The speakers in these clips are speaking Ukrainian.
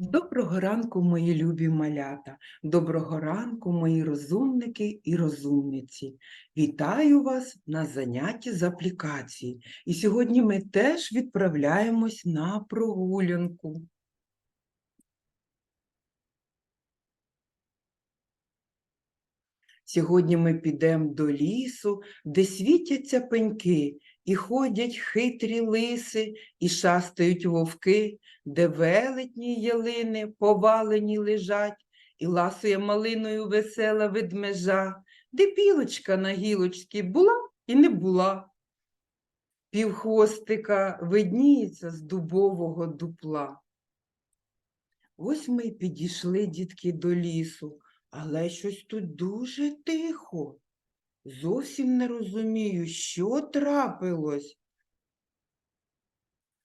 Доброго ранку, мої любі малята, доброго ранку, мої розумники і розумниці. Вітаю вас на занятті з аплікації. І сьогодні ми теж відправляємось на прогулянку. Сьогодні ми підемо до лісу, де світяться пеньки, і ходять хитрі лиси, і шастають вовки, де велетні ялини повалені лежать, і ласує малиною весела ведмежа, де білочка на гілочці була і не була. Півхвостика видніється з дубового дупла. Ось ми й підійшли, дітки, до лісу, але щось тут дуже тихо. Зовсім не розумію, що трапилось.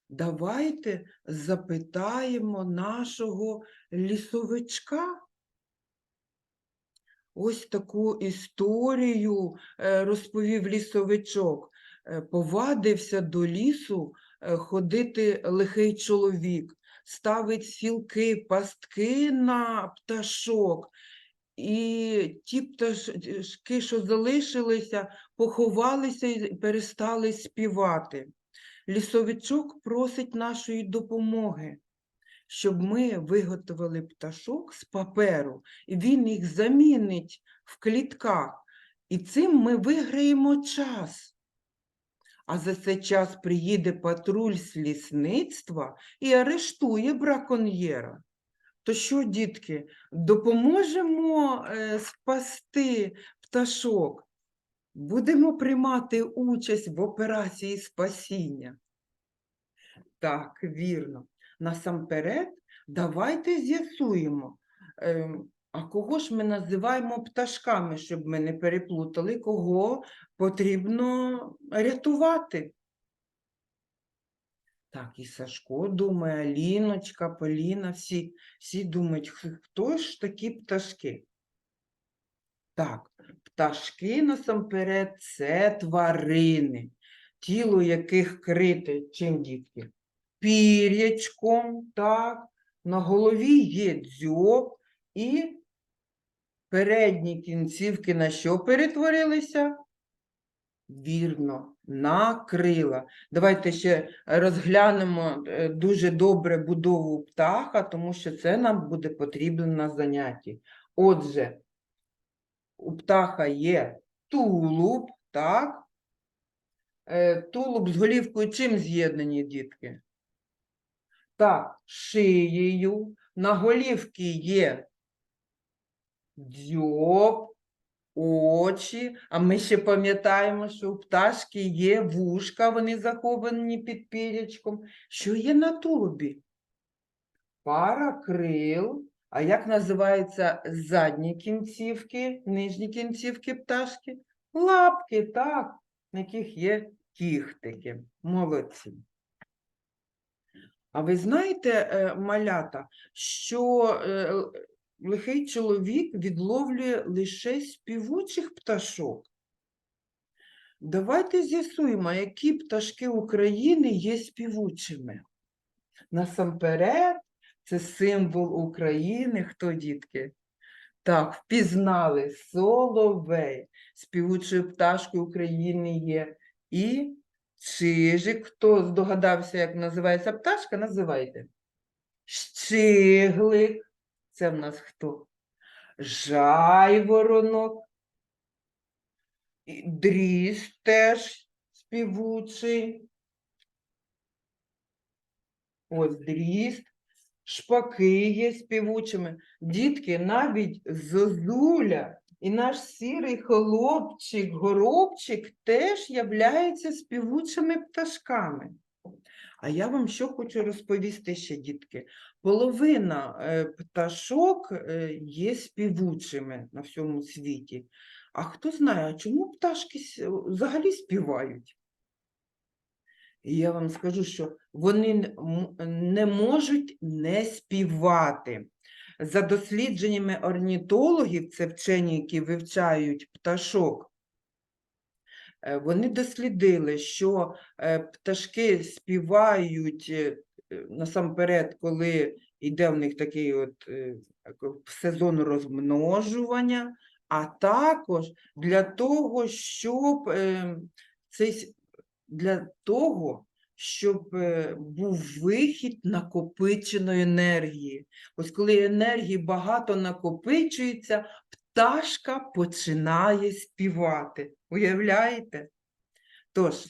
Давайте запитаємо нашого лісовичка. Ось таку історію е, розповів лісовичок. Е, Повадився до лісу е, ходити лихий чоловік, ставить сілки, пастки на пташок, і ті пташки, що залишилися, поховалися і перестали співати. Лісовичок просить нашої допомоги, щоб ми виготовили пташок з паперу, і він їх замінить в клітках. І цим ми виграємо час. А за цей час приїде патруль з лісництва і арештує браконьєра. То що, дітки, допоможемо е, спасти пташок? Будемо приймати участь в операції спасіння? Так, вірно. Насамперед, давайте з'ясуємо, ем, а кого ж ми називаємо пташками, щоб ми не переплутали, кого потрібно рятувати? Так, і Сашко думає, Аліночка, Поліна, всі, всі думають, хто ж такі пташки? Так, пташки насамперед це тварини, тіло яких крите чим дітки? Пір'ячком, так, на голові є дзьоб і передні кінцівки на що перетворилися? Вірно, на крила. Давайте ще розглянемо е, дуже добре будову птаха, тому що це нам буде потрібно на занятті. Отже, у птаха є тулуб, так? Е, Тулуб з голівкою чим з'єднані, дітки? Так, шиєю. На голівці є дзьоб, очі, а ми ще пам'ятаємо, що у пташки є вушка, вони заховані під пірячком. Що є на тулубі? Пара крил. А як називаються задні кінцівки, нижні кінцівки пташки? Лапки, так, на яких є кіхтики. Молодці. А ви знаєте, е, малята, що е, лихий чоловік відловлює лише співучих пташок? Давайте з'ясуємо, які пташки України є співучими. Насамперед, це символ України. Хто, дітки? Так, впізнали соловей. Співучою пташкою України є і чижик. Хто здогадався, як називається пташка, називайте. Щиглик. Це в нас хто? Жайворонок. Дріж теж співучий. Ось дріст. Шпаки є співучими. Дітки, навіть зозуля і наш сірий хлопчик, горобчик теж являються співучими пташками. А я вам що хочу розповісти ще, дітки. Половина е, пташок е, є співучими на всьому світі. А хто знає, чому пташки взагалі співають? І я вам скажу, що вони не можуть не співати. За дослідженнями орнітологів, це вчені, які вивчають пташок, е, вони дослідили, що е, пташки співають е, е, насамперед, коли йде в них такий от е, сезон розмножування, а також для того, щоб е, для того, щоб е, був вихід накопиченої енергії. Ось коли енергії багато накопичується, пташка починає співати. Уявляєте? Тож,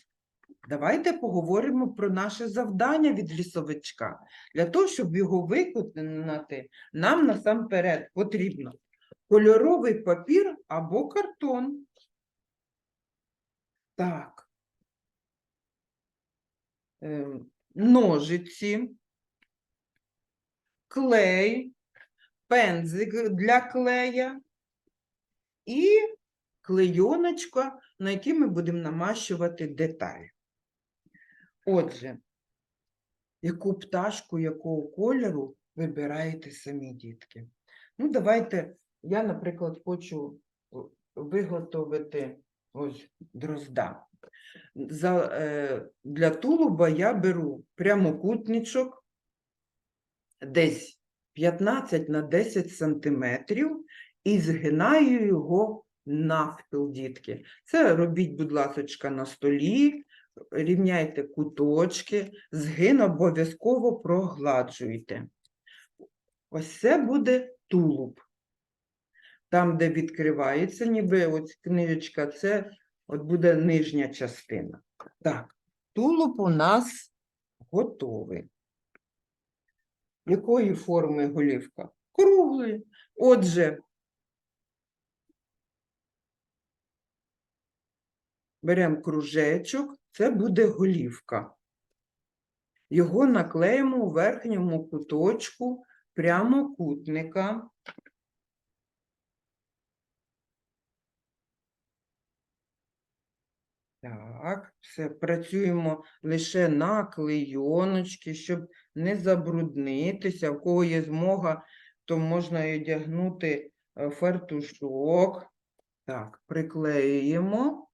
давайте поговоримо про наше завдання від лісовичка. Для того, щоб його виконати, нам насамперед потрібно кольоровий папір або картон. Так. Ем, Ножиці, клей, пензик для клея і клейоночка, на якій ми будемо намащувати деталі. Отже, яку пташку, якого кольору вибираєте самі дітки? Ну, давайте, я, наприклад, хочу виготовити ось дрозда. За, е, для тулуба я беру прямокутничок десь 15 на 10 сантиметрів і згинаю його навпіл, дітки. Це робіть, будь ласочка, на столі, рівняйте куточки, згин обов'язково прогладжуйте. Ось це буде тулуб. Там, де відкривається, ніби ось книжечка, це от буде нижня частина. Так, тулуб у нас готовий. Якої форми голівка? Круглої. Отже, беремо кружечок, це буде голівка. Його наклеїмо у верхньому куточку прямокутника. Так, все, працюємо лише на клейоночки, щоб не забруднитися. В кого є змога, то можна і одягнути е, фартушок. Так, приклеюємо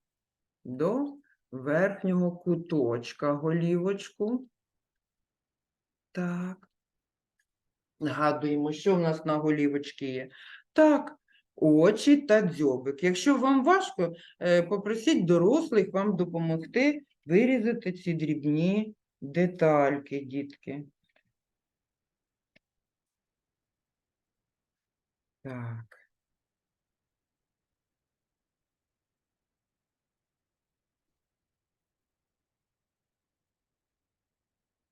до верхнього куточка голівочку. Так. Нагадуємо, що в нас на голівочці є. Так, очі та дзьобик. Якщо вам важко, е, попросіть дорослих вам допомогти вирізати ці дрібні детальки, дітки. Так.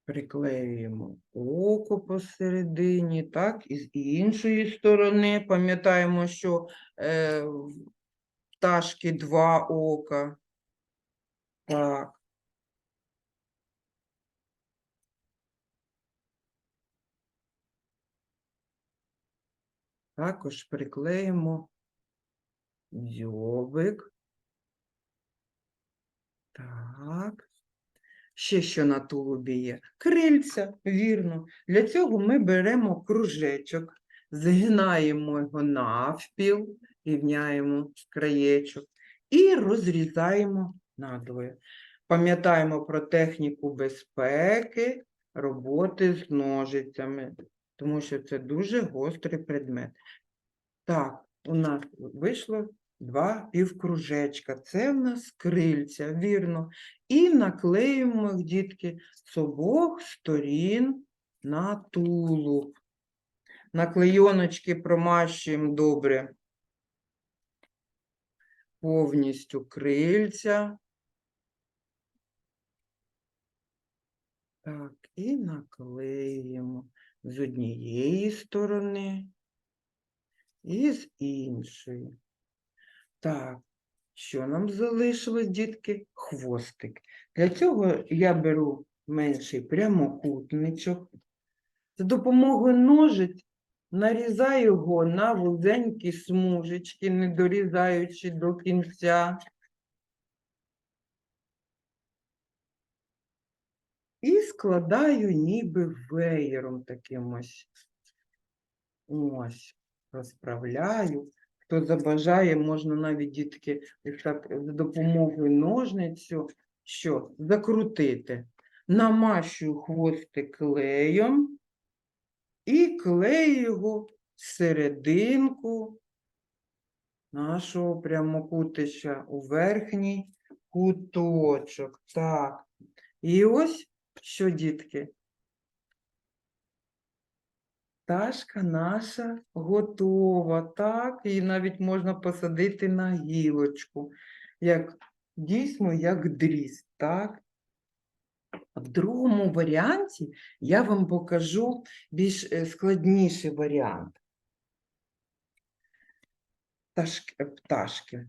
Приклеюємо око посередині, так, і з іншої сторони пам'ятаємо, що е, пташки два ока. Так. Також приклеїмо дзьобик. Так. Ще що на тулубі є? Крильця, вірно. Для цього ми беремо кружечок, згинаємо його навпіл, рівняємо краєчок і розрізаємо надвоє. Пам'ятаємо про техніку безпеки, роботи з ножицями, тому що це дуже гострий предмет. Так, у нас вийшло два півкружечка. Це в нас крильця, вірно. І наклеїмо їх, дітки, з обох сторін на тулуб. На клейоночки промащуємо добре повністю крильця. Так, і наклеїмо з однієї сторони і з іншої. Так, що нам залишилось, дітки? Хвостик. Для цього я беру менший прямокутничок. За допомогою ножиць нарізаю його на вузенькі смужечки, не дорізаючи до кінця. І складаю ніби веєром таким ось. Ось, розправляю. Хто забажає, можна навіть дітки так за допомогою ножницю, що закрутити. намащую хвостик клеєм і клею його всерединку нашого прямокутища у верхній куточок. Так. І ось що, дітки? Пташка наша готова, так, її навіть можна посадити на гілочку, як дійсно як дріст, так. В другому варіанті я вам покажу більш е, складніший варіант пташки. пташки.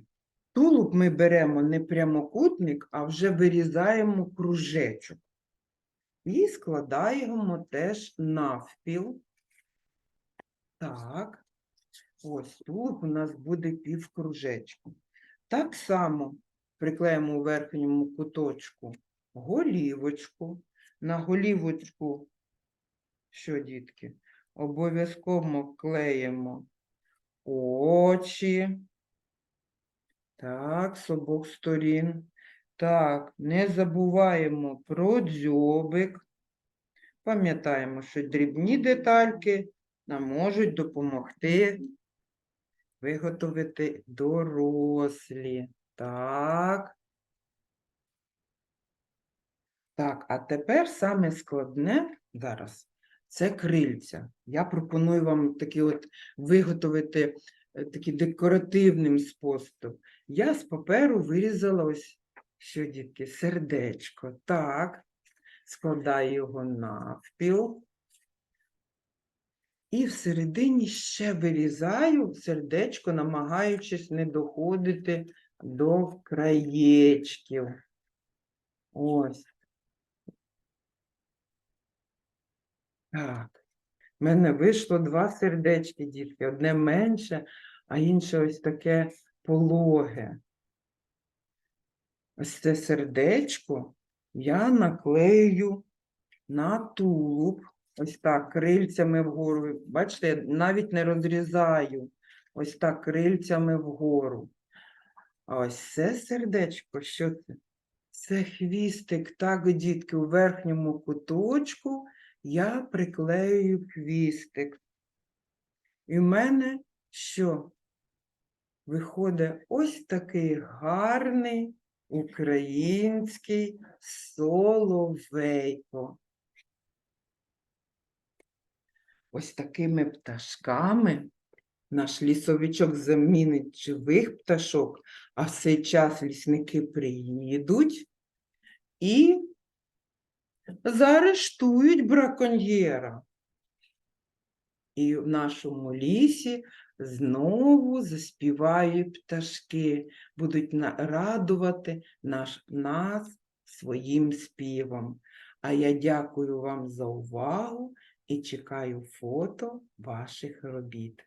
Тулуб ми беремо не прямокутник, а вже вирізаємо кружечок. І складаємо теж навпіл. Так, ось тут у нас буде півкружечку. Так само приклеїмо у верхньому куточку голівочку. На голівочку, що, дітки, обов'язково клеїмо очі. Так, з обох сторін. Так, не забуваємо про дзьобик. Пам'ятаємо, що дрібні детальки нам можуть допомогти виготовити дорослі. Так. Так, а тепер саме складне зараз це крильця. Я пропоную вам такі от виготовити е, такий декоративним способом. Я з паперу вирізала ось що, дітки, сердечко. Так, складаю його навпіл. І всередині ще вирізаю сердечко, намагаючись не доходити до краєчків. Ось. Так. В мене вийшло два сердечки, дітки. Одне менше, а інше ось таке пологе. Ось це сердечко я наклею на тулуб. Ось так, крильцями вгору. Бачите, я навіть не розрізаю. Ось так, крильцями вгору. А ось це сердечко, що це? Це хвістик, так, дітки, у верхньому куточку я приклею хвістик. І в мене що? Виходить ось такий гарний український соловейко. Ось такими пташками наш лісовичок замінить живих пташок, а в цей час лісники приїдуть і заарештують браконьєра. І в нашому лісі знову заспівають пташки, будуть радувати наш, нас своїм співом. А я дякую вам за увагу і чекаю фото ваших робіт.